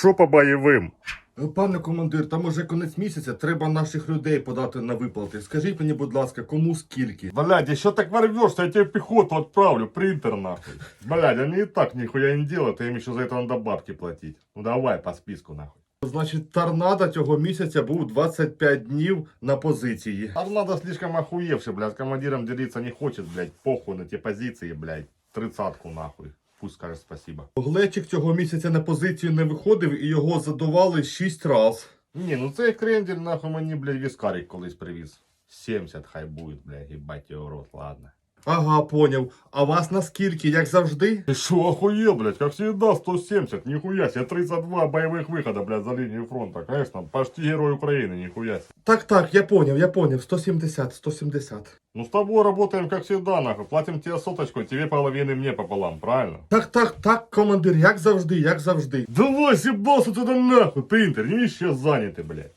Що по бойовим? Е, Пане командир, там уже конець місяця, треба наших людей подати на виплати. Скажіть мені, будь ласка, кому скільки? Блядь, еще так ворвешься, я тебе пехоту отправлю, принтер нахуй. Блядь, они и так нихуя не делают, а им еще за это надо бабки платить. Ну давай по списку нахуй. Значить, торнадо цього місяця був 25 днів на позиції. Торнадо слишком охуевший, блядь, командиром делиться не хочет, блядь, похуй на те позиции, блядь. Тридцатку нахуй. Пусть скаже спасибо. Глечик цього місяця на позицію не виходив і його задували 6 раз. Ні, ну цей крендель нахуй мені, блядь, віскарик колись привіз. 70 хай буде, блядь, їбать його рот, ладно. Ага, поняв. А вас наскільки, як завжди? Ты шо, охуел, блядь, как всегда, 170, нихуя себе, 32 боевых выхода, блядь, за линию фронта, конечно, почти герой Украины, нихуя себе. Так, так, я поняв, я поняв. 170, 170. Ну с тобой работаем как всегда, нахуй, платим тебе соточку, тебе половины, мне пополам, правильно? Так, так, так, командир, як завжди, як завжди. Давай, съебался туда нахуй, принтер, не сейчас заняты, блядь.